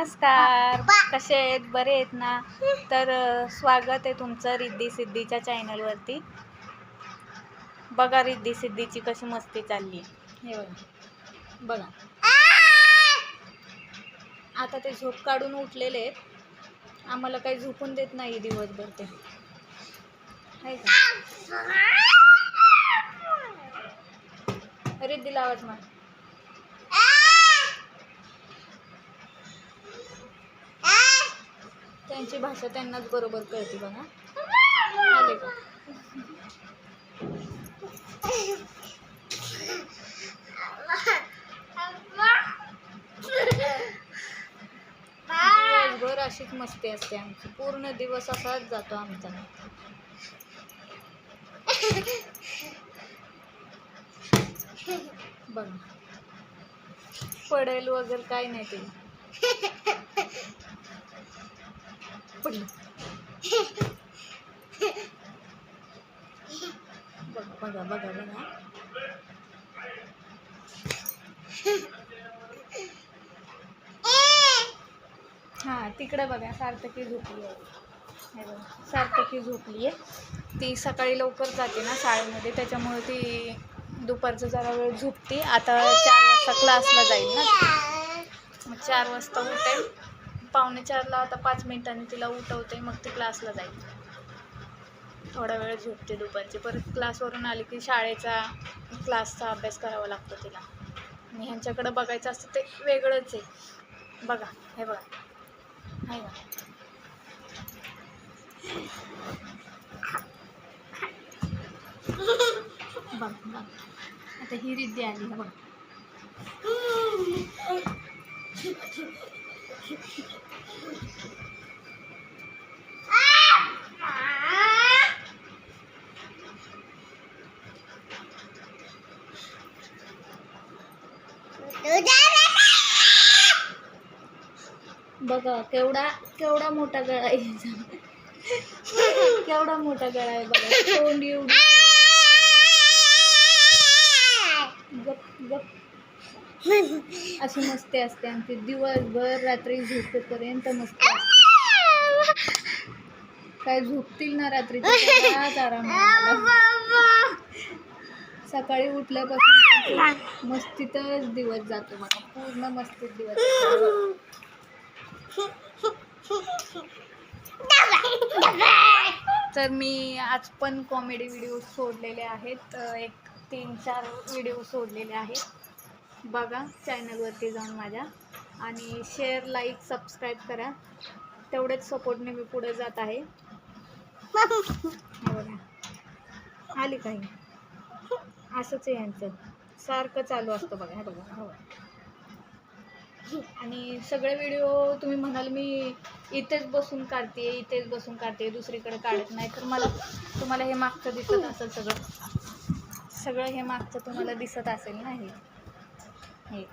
नमस्कार. कसे आहेत? बरे आहेत ना? तर स्वागत आहे तुमचं रिद्धी सिद्धीच्या चॅनलवरती बघा रिद्धी सिद्धीची कशी मस्ती चालली हे बघा. बघा. आता ते झोप काढून उठलेले आहेत. आम्हाला काही झोपून देत नाही दिवसभर ते. आहे का? रिद्धीला आवाज मार. त्यांची भाषा त्यांनाच बरोबर कळते बघा. आले का? दिवसभर अशीच मस्ती असते आमची. पूर्ण दिवस असाच जातो आमचा. बघा. पडेल वगैरे काय नाही ते. पडलं. बघा बघा बघा हां तिकडे बघा सार्थकी झोपली आहे. बघा, सार्थकी झोपली आहे. ती सकाळी लवकर जाते ना शाळेमध्ये त्याच्यामुळे ती दुपारचं जरा वेळ झोपते. आता चार वाजता क्लासला जाईल ना. मग चार वाजता उठेल. पावणे चारला आता पाच मिनिटांनी तिला उठवते मग ती क्लासला जाईल. थोडा वेळ झोपते दुपारची. परत क्लासवरून आली की शाळेचा क्लासचा अभ्यास करावा लागतो तिला. आणि ह्यांच्याकडं बघायचं असतं ते वेगळंच आहे. बघा हे बघा. आहे बघा बघ बघ. आता ही रिद्धी आली बघ. बघा केवढा केवढा मोठा गळा आहे हिचा. केवढा मोठा गळा आहे बघा तोंड एवढी गप गप अशी मस्ती असते आमची. दिवसभर रात्री झोपेपर्यंत मस्ती असते. काय झोपतील ना रात्री आराम सकाळी उठल्यापासून मस्तीतच दिवस जातो मला पूर्ण मस्तीत दिवस तर मी आज पण कॉमेडी व्हिडिओ सोडलेले आहेत. एक तीन चार व्हिडिओ सोडलेले आहेत. बघा चॅनलवरती जाऊन माझ्या. आणि शेअर लाईक सबस्क्राईब करा. तेवढेच सपोर्टने मी पुढे जात आहे. बघा. आली काही असंच आहे यांचं. सारखं चालू असतं बघा. हे बघा. हो. आणि सगळे व्हिडिओ तुम्ही म्हणाल मी इथेच बसून काढते इथेच बसून काढते दुसरीकडे काढत नाही. तर मला तुम्हाला हे मागचं दिसत असेल सगळं. सगळं हे मागचं तुम्हाला दिसत असेल ना हे.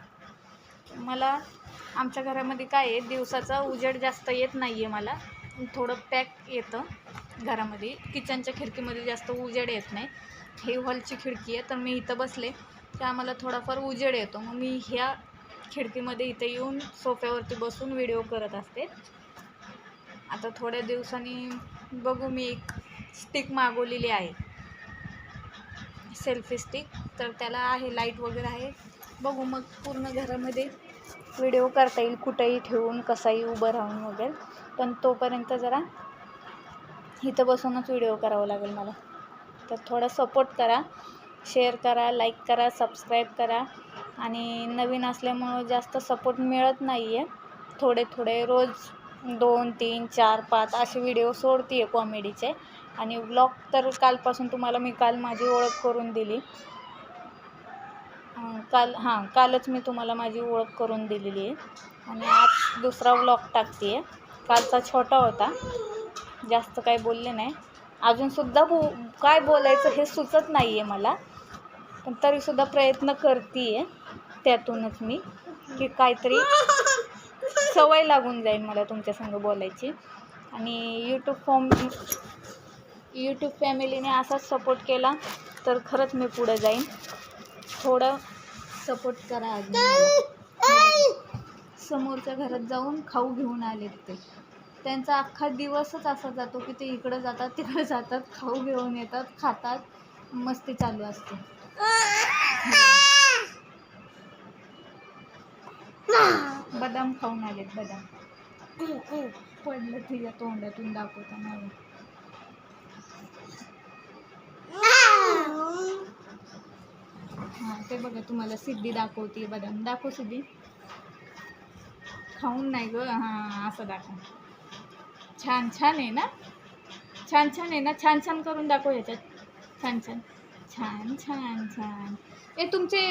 मला आमच्या घरामध्ये काय आहे दिवसाचा उजेड जास्त येत नाही आहे मला. थोडं पॅक येतं घरामध्ये. किचनच्या खिडकीमध्ये जास्त उजेड येत नाही. हे हॉलची खिडकी आहे तर मी इथं बसले. की आम्हाला थोडाफार उजेड येतो. मग मी ह्या खिडकीमध्ये इथे येऊन सोफ्यावरती बसून व्हिडिओ करत असते. आता थोड्या दिवसांनी बघू मी एक स्टिक मागवलेली आहे. Selfie stick. तर त्याला आहे लाइट वगैरे आहे. बघू मग पूर्ण घरामध्ये व्हिडिओ करता येईल कुठंही ठेवून कसाही उभं राहून वगैरे. पण तोपर्यंत जरा इथं बसूनच व्हिडिओ करावा लागेल मला. तर थोडा सपोर्ट करा शेअर करा लाईक करा सबस्क्राईब करा. आणि नवीन असल्यामुळं जास्त सपोर्ट मिळत नाही आहे थोडे थोडे रोज दोन तीन चार पाच असे व्हिडिओ सोडते आहे कॉमेडीचे आणि व्लॉग तर कालपासून तुम्हाला मी काल माझी ओळख करून दिली. काल हां कालच मी तुम्हाला माझी ओळख करून दिलेली आहे. आणि आज दुसरा व्लॉग टाकते आहे. कालचा छोटा होता. जास्त काही बोलले नाही. अजूनसुद्धा बो काय बोलायचं हे सुचत नाही आहे मला. पण तरीसुद्धा प्रयत्न करते आहे त्यातूनच मी की काहीतरी सवय लागून जाईल मला तुमच्यासंग बोलायची. आणि यूट्यूब फॉर्म यूट्यूब फॅमिलीने असाच सपोर्ट केला तर खरंच मी पुढे जाईन. थोडं सपोर्ट करा समोरच्या घरात जाऊन खाऊ घेऊन आलेत ते. त्यांचा अख्खा दिवसच असा जातो की ते इकडं जातात तिकडं जातात खाऊ घेऊन येतात खातात. मस्ती चालू असते. बदाम खाऊन आलेत बदाम. पडलं तिच्या तोंडातून दाखवताना. हां ते बघा तुम्हाला सिद्धी दाखवते बदाम. दाखव सिद्धी. खाऊन नाही ग. हां असं दाखव. छान छान आहे ना? छान छान आहे ना? छान छान करून दाखव ह्याच्यात छान छान. छान छान छान. ए तुमचे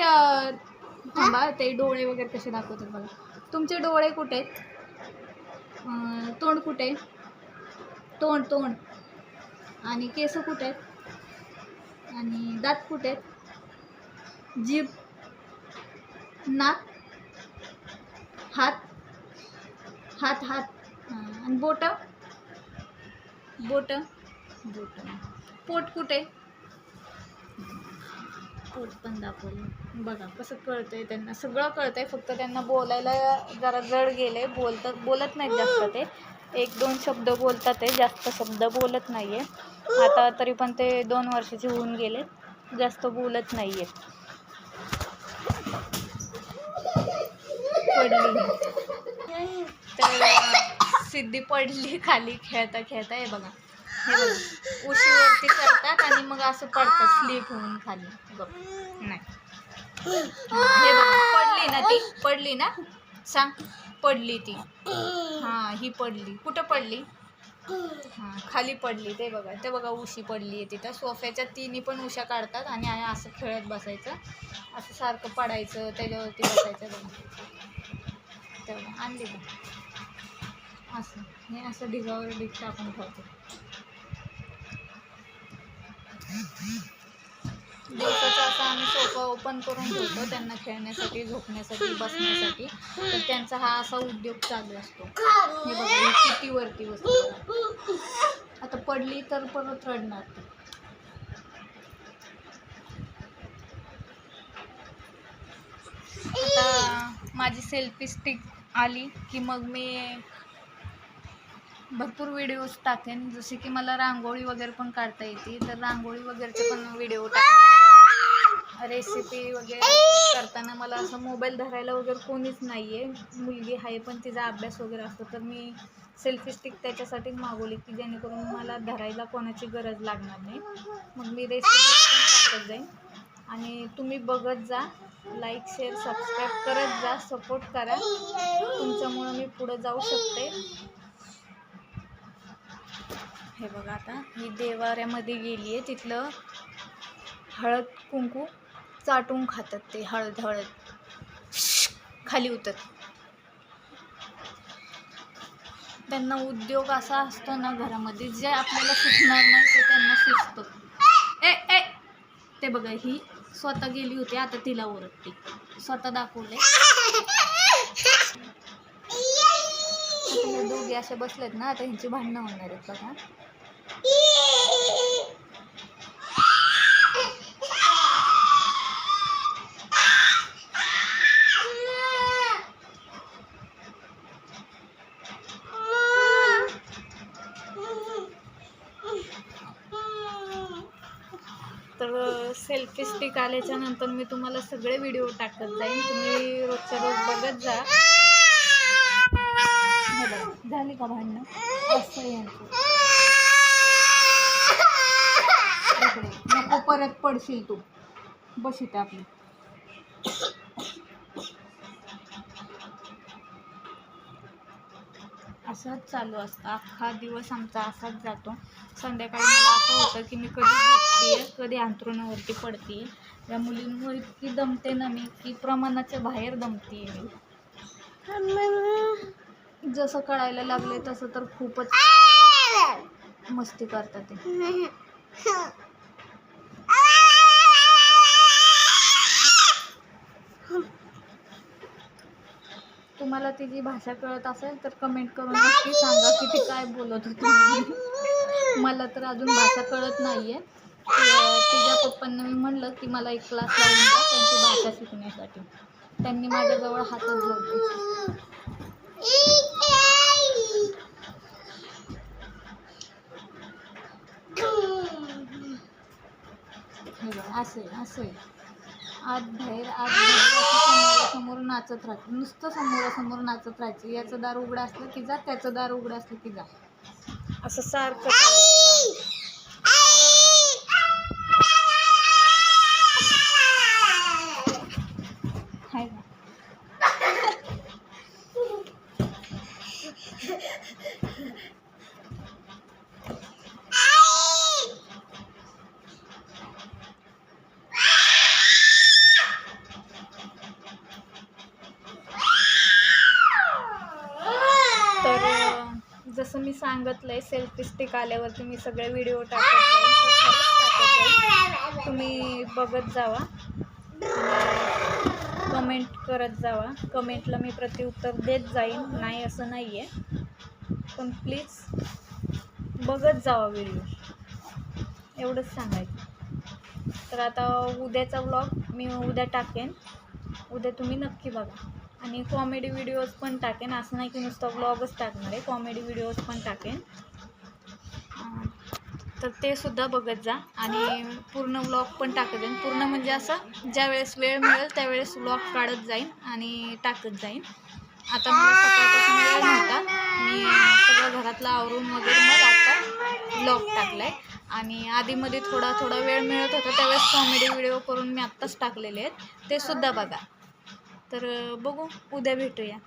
थांबा ते डोळे वगैरे कसे दाखवतात बघा. तुमचे डोळे कुठे आहेत? तोंड कुठे तोंड तोंड. आणि केस कुठे आहेत? आणि दात कुठे आहेत? जीभ नाक हात हात हात. आणि बोट? बोट. बोट. पोट कुठे? पोट पण दाखवलं बघा कसं कळतंय त्यांना. सगळं कळतंय फक्त त्यांना बोलायला जरा जड गेले बोलतात बोलत नाहीत जास्त ते. एक दोन शब्द बोलतात ते. जास्त शब्द बोलत नाही आहे आता तरी पण ते दोन वर्षाचे होऊन गेले जास्त बोलत नाही आहेत पडली. तर सिद्धी पडली खाली. खेळता खेळता हे बघा. हे बघा. उशीवरती करतात आणि मग असं पडतात स्लीप होऊन खाली. बघ. नाही. हे बघा. पडली ना ती? पडली ना? सांग. पडली ती. हां ही पडली. कुठं पडली? हां खाली पडली. ते बघा. ते बघा उशी पडली आहे तिथं. सोफ्याच्या तिन्ही पण उशा काढतात आणि असं खेळत बसायचं. असं सारखं पडायचं त्याच्यावरती बसायचं. बघा. तेवढं. आणले बघ. असं. हे असं ढिगावर ढीग टाकून ठेवतो. दिवसाचा असा आम्ही सोफा ओपन करून ठेवतो त्यांना खेळण्यासाठी झोपण्यासाठी बसण्यासाठी. तर त्यांचा हा असा उद्योग चालू असतो. हे बघा किती वरती बसतो आता पडली तर परत रडणार ती. आता माझी सेल्फी स्टिक आली की मग मी भरपूर व्हिडिओज टाकेन. जसे की मला रांगोळी वगैरे पण काढता येते. तर रांगोळी वगैरेचे पण व्हिडिओ टाकणार रेसिपी वगैरे करताना मला असं मोबाईल धरायला वगैरे कोणीच नाही आहे मुलगी आहे पण तिचा अभ्यास वगैरे असतो. तर मी सेल्फी स्टिक त्याच्यासाठी मागवली की जेणेकरून मला धरायला कोणाची गरज लागणार नाही. मग मी रेसिपी पण टाकत जाईन. आणि तुम्ही बघत जा. लाईक शेअर सबस्क्राईब करत जा सपोर्ट करा. तुमच्यामुळं मी पुढं जाऊ शकते. हे बघा आता मी देवाऱ्यामध्ये गेली आहे तिथलं हळद कुंकू चाटून खातात ते हळद हळद. खाली उतर त्यांना उद्योग असा असतो ना घरामध्ये जे आपल्याला सुचणार नाही ते त्यांना सुचतं. ए ए! ते बघा ही स्वतः गेली होती आता तिला ओरडते. स्वतः दाखवले दोघे असे बसलेत ना आता ह्यांची भांडणं होणार आहेत बघा. सेल्फी स्टिक आल्याच्यानंतर मी तुम्हाला सगळे व्हिडिओ टाकत जाईन. तुम्ही रोजच्या रोज बघत जा. झाली का भांडणं? असं यांचं. नको परत पडशील तू. बस इथे आपली. असंच चालू असतं. अख्खा दिवस आमचा असाच जातो. संध्याकाळी मला असं होतं की मी कधी झोपते कधी अंथरुणावरती पडते. या मुलींमुळे इतकी दमते ना मी की प्रमाणाच्या बाहेर दमते मी. जसं कळायला लागले तसं तर खूपच मस्ती करतात ते. तुम्हाला तिची भाषा कळत असेल तर कमेंट करून नक्की सांगा की ती काय बोलत होती. मला तर अजून भाषा कळत नाही आहे तिच्या पप्पांना मी म्हणलं की मला एक क्लास लावून द्या त्यांची भाषा शिकण्यासाठी. त्यांनी माझ्याजवळ हातच जोडले. हे असे असं आहे असं आहे. आत बाहेर आत बाहेर समोरासमोर नाचत राहतं. नुसतं समोरासमोर नाचत राहायचं. याचं दार उघडं असलं की जा त्याचं दार उघडं असलं की जा. असं सारखं चालू असतं. हाय का तर अं, जसं मी सांगितलंय सेल्फी स्टिक आल्यावरती मी सगळे व्हिडिओ टाकत. जाईन टाकत तुम्ही बघत जावा. कमेंट करत जावा. कमेंटला मी प्रतिउत्तर देत जाईन. नाही असं नाही आहे पण प्लीज बघत जावा व्हिडिओ एवढंच सांगायचं. तर आता उद्याचा व्लॉग मी उद्या टाकेन. उद्या तुम्ही नक्की बघा. आणि कॉमेडी व्हिडिओज पण टाकेन. असं नाही की नुसतं ब्लॉगच टाकणार आहे. कॉमेडी व्हिडिओज पण टाकेन. तर ते सुद्धा बघत जा. आणि पूर्ण व्लॉग पण टाकत जाईन. पूर्ण म्हणजे असं ज्या वेळेस वेळ मिळेल त्यावेळेस व्लॉग काढत जाईन आणि टाकत जाईन. आता मला सकाळपासून वेळ नव्हता. मी सगळं घरातलं आवरून वगैरे मग आता टाकला टाकलाय. आणि आधीमध्ये थोडा थोडा वेळ मिळत होता. त्यावेळेस कॉमेडी व्हिडिओ करून मी आत्ताच टाकलेले आहेत. ते सुद्धा बघा. तर बघू उद्या भेटूया.